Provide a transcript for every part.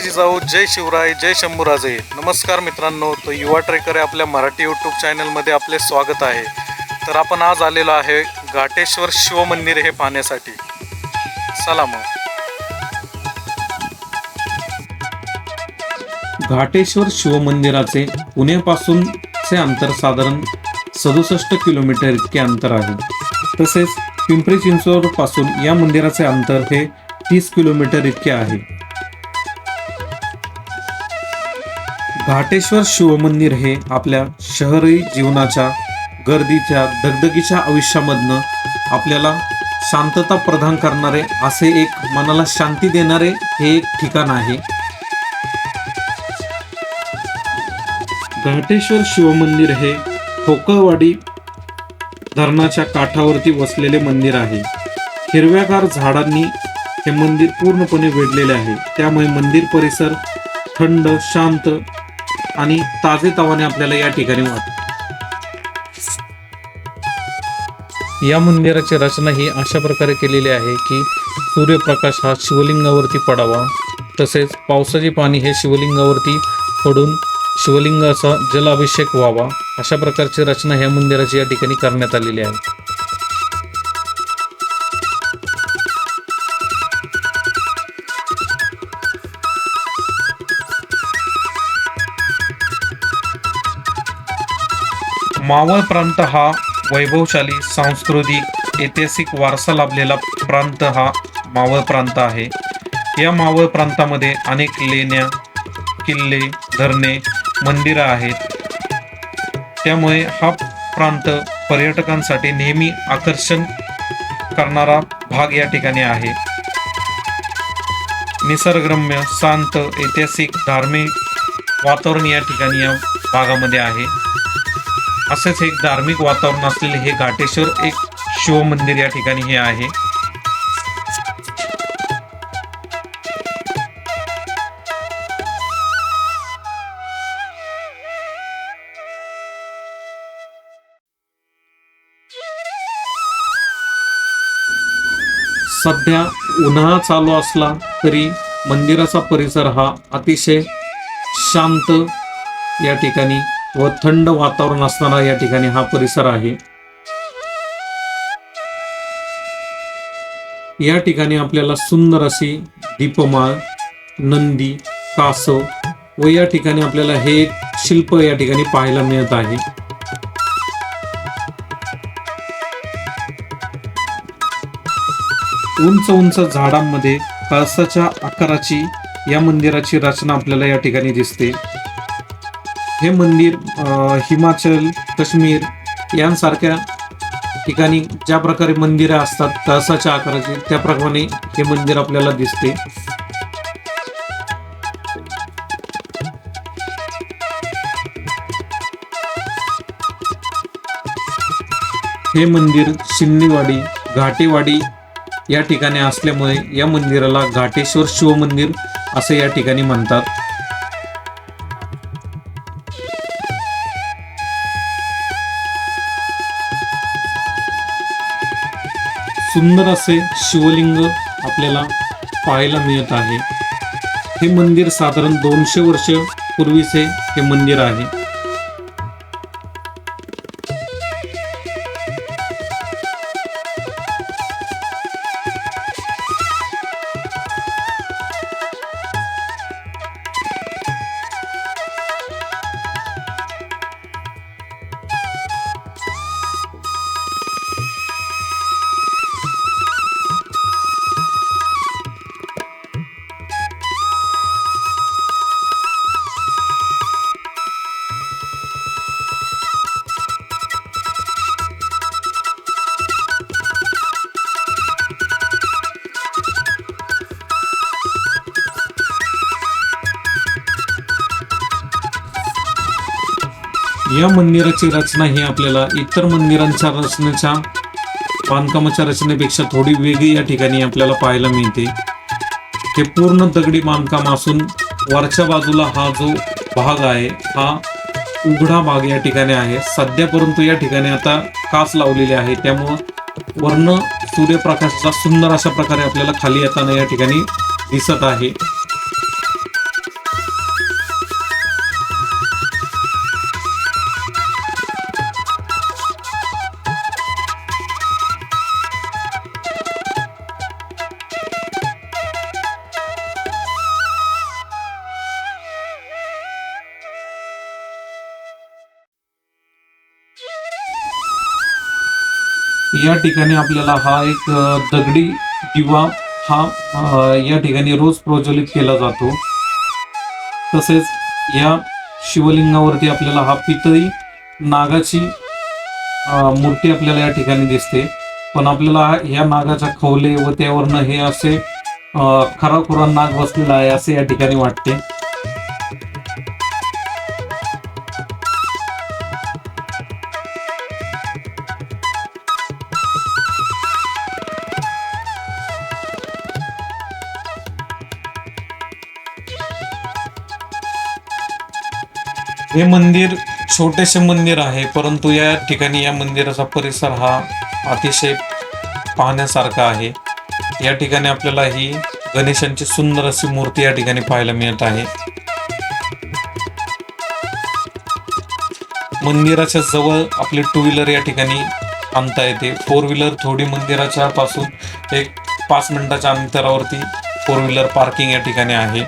जय जिजाऊ जय शिवराय जय शंभूराजे. नमस्कार मित्रांनो तो युवा ट्रेकर या आपल्या मराठी यूट्यूब चॅनलमध्ये आपले स्वागत आहे. तर आपण आज आलेलो आहे घाटेश्वर शिवमंदिर हे पाहण्यासाठी. चला मग. घाटेश्वर शिवमंदिराचे पुण्यापासूनचे अंतर साधारण सदुसष्ट किलोमीटर इतके अंतर आहे. तसेच पिंपरी चिंचवडपासून या मंदिराचे अंतर हे तीस किलोमीटर इतके आहे. घाटेश्वर शिवमंदिर हे आपल्या शहरी जीवनाच्या गर्दीच्या दगदगीच्या आयुष्यामधनं आपल्याला शांतता प्रदान करणारे असे एक मनाला शांती देणारे हे एक ठिकाण आहे. घाटेश्वर शिवमंदिर हे ठोकळवाडी धरणाच्या काठावरती वसलेले मंदिर आहे. हिरव्यागार झाडांनी हे मंदिर पूर्णपणे वेढलेले आहे. त्यामुळे मंदिर परिसर थंड शांत आणि ताजेतवाने आपल्याला या ठिकाणी या मंदिराची रचना ही अशा प्रकारे केलेली आहे की सूर्यप्रकाश हा शिवलिंगावरती पडावा तसेच पावसाचे पाणी हे शिवलिंगावरती पडून शिवलिंगाचा जलाभिषेक व्हावा अशा प्रकारची रचना ह्या मंदिराची या ठिकाणी करण्यात आलेली आहे. मावळ प्रांत हा वैभवशाली सांस्कृतिक ऐतिहासिक वारसा लाभलेला प्रांत हा मावळ प्रांत आहे. या मावळ प्रांतामध्ये अनेक लेण्या किल्ले धरणे मंदिरं आहेत. त्यामुळे हा प्रांत पर्यटकांसाठी नेहमी आकर्षण करणारा भाग या ठिकाणी आहे. निसर्गरम्य शांत ऐतिहासिक धार्मिक वातावरण या ठिकाणी या भागामध्ये आहे. असेच एक धार्मिक वातावरण असलेले हे घाटेश्वर एक शिवमंदिर या ठिकाणी हे आहे. सध्या उन्हाळा चालू असला तरी मंदिराचा परिसर हा अतिशय शांत या ठिकाणी व थंड वातावरण असणारा या ठिकाणी हा परिसर आहे. या ठिकाणी आपल्याला सुंदर अशी दीपमाळ नंदी कासव व या ठिकाणी आपल्याला हे एक शिल्प या ठिकाणी पाहायला मिळत आहे. उंच उंच झाडांमध्ये कळसाच्या आकाराची या मंदिराची रचना आपल्याला या ठिकाणी दिसते. हे मंदिर हिमाचल काश्मीर यांसारख्या ठिकाणी ज्या प्रकारे मंदिरं असतात तसाच्या आकाराची त्याप्रमाणे हे मंदिर आपल्याला दिसते. हे मंदिर शिन्नीवाडी घाटेवाडी या ठिकाणी असल्यामुळे या मंदिराला घाटेश्वर शिव मंदिर असे या ठिकाणी म्हणतात. सुंदर असे शिवलिंग आपल्याला पाहायला मिळत आहे. हे मंदिर साधारण दोनशे वर्ष पूर्वीचे हे मंदिर आहे. या मंदिराची रचना ही आपल्याला इतर मंदिरांच्या रचनेच्या बांधकामाच्या रचनेपेक्षा थोडी वेगळी या ठिकाणी आपल्याला पाहायला मिळते. हे पूर्ण दगडी बांधकाम असून वरच्या बाजूला हा जो भाग आहे हा उघडा भाग या ठिकाणी आहे. सध्या परंतु या ठिकाणी आता काच लावलेली आहे. त्यामुळं वर्ण सूर्यप्रकाशचा सुंदर अशा प्रकारे आपल्याला खाली येताना या ठिकाणी दिसत आहे. या ठिकाणी आपल्याला हा एक दगडी दिवा हा या ठिकाणी रोज प्रज्वलित केला जातो. तसेच या शिवलिंगावरती आपल्याला हा पितळी नागाची मूर्ती आपल्याला या ठिकाणी दिसते. पण आपल्याला या नागाच्या खवले व त्यावरनं हे असे खराखुरा नाग बसलेला आहे असे या ठिकाणी वाटते. हे मंदिर छोटेसे मंदिर आहे परंतु या ठिकाणी या मंदिराचा परिसर हा अतिशय पाहण्यासारखा आहे. या ठिकाणी आपल्याला ही गणेशांची सुंदर अशी मूर्ती या ठिकाणी पाहायला मिळत आहे. मंदिराच्या जवळ आपली टू व्हीलर या ठिकाणी आणता येते. फोर व्हीलर थोडी मंदिराच्या पासून एक पाच मिनिटाच्या अंतरावरती फोर व्हीलर पार्किंग या ठिकाणी आहे.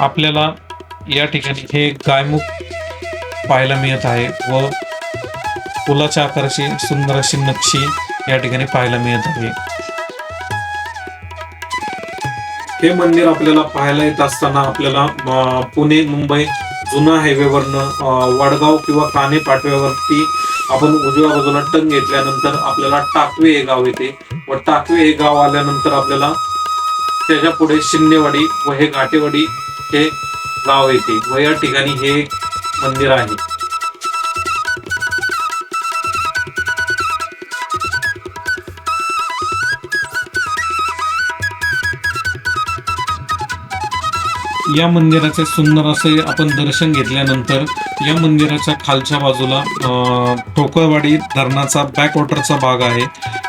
आपल्याला या ठिकाणी हे गायमुख पाहायला मिळत आहे व फुलाच्या आकाराची सुंदर अशी नक्षी या ठिकाणी पाहायला मिळत आहे. हे मंदिर आपल्याला पाहायला येत असताना आपल्याला अं, पुणे मुंबई जुना हायवेवरनं वडगाव किंवा काने पाटव्यावरती आपण उजव्या बाजूला टन घेतल्यानंतर आपल्याला टाकवे हे गाव येते व टाकवे हे गाव आल्यानंतर आपल्याला त्याच्या पुढे शिन्नेवाडी व हे घाटेवाडी हे गाव येते व या ठिकाणी हे मंदिर आहे. या मंदिराचे सुंदर असे आपण दर्शन घेतल्यानंतर या मंदिराच्या खालच्या बाजूला अं, ठोकळवाडी धरणाचा बॅकवॉटरचा भाग आहे.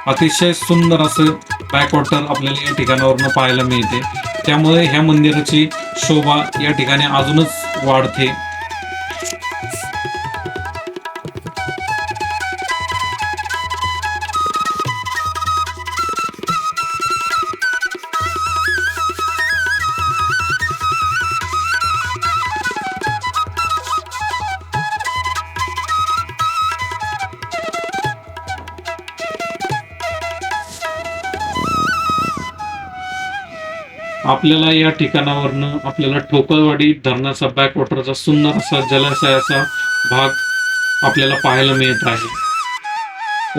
अतिशय सुंदर असं बॅकवॉटर आपल्याला या ठिकाणावरनं पाहायला मिळते. त्यामुळे ह्या मंदिराची शोभा या ठिकाणी अजूनच वाढते. आपल्याला या ठिकाणावरनं आपल्याला ठोकळवाडी धरणाचा बॅकवॉटरचा सुंदर असा जलाशयाचा भाग आपल्याला पाहायला मिळत आहे.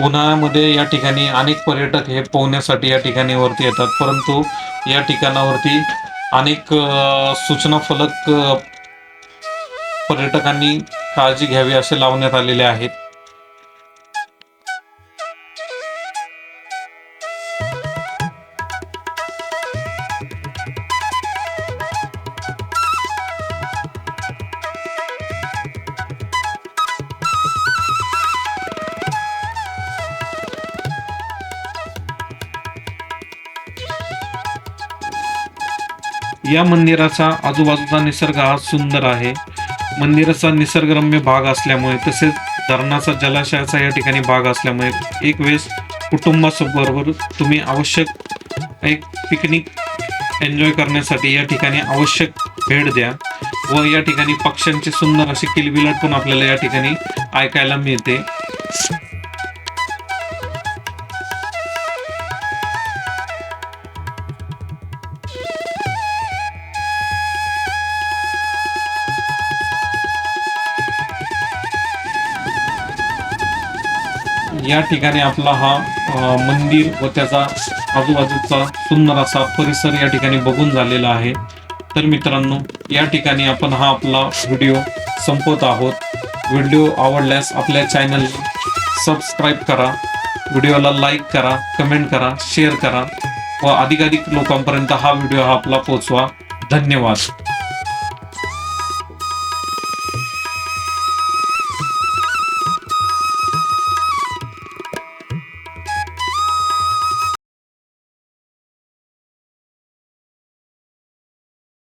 उन्हाळ्यामध्ये या ठिकाणी अनेक पर्यटक हे पोहण्यासाठी या ठिकाणी वरती येतात. परंतु या ठिकाणावरती अनेक सूचना फलक पर्यटकांनी काळजी घ्यावी असे लावण्यात आलेले आहेत. या मंदिराचा आजूबाजूचा निसर्ग हा सुंदर आहे. मंदिराचा निसर्गरम्य भाग असल्यामुळे तसेच धरणाचा जलाशयाचा या ठिकाणी भाग असल्यामुळे एक वेळेस कुटुंबासोबरोबर तुम्ही आवश्यक एक पिकनिक एन्जॉय करण्यासाठी या ठिकाणी आवश्यक भेट द्या व या ठिकाणी पक्ष्यांची सुंदर अशी किलबिलाट पण आपल्याला या ठिकाणी ऐकायला मिळते. या ठिकाणी आपला हा मंदिर व त्याचा आजूबाजूचा सुंदर असा परिसर या ठिकाणी बघून झालेला आहे. तर मित्रांनो या ठिकाणी आपण हा आपला व्हिडिओ संपवत आहोत. व्हिडिओ आवडल्यास आपल्या चॅनल सबस्क्राईब करा व्हिडिओला लाईक करा कमेंट करा शेअर करा व अधिकाधिक लोकांपर्यंत हा व्हिडिओ हा आपला पोचवा धन्यवाद.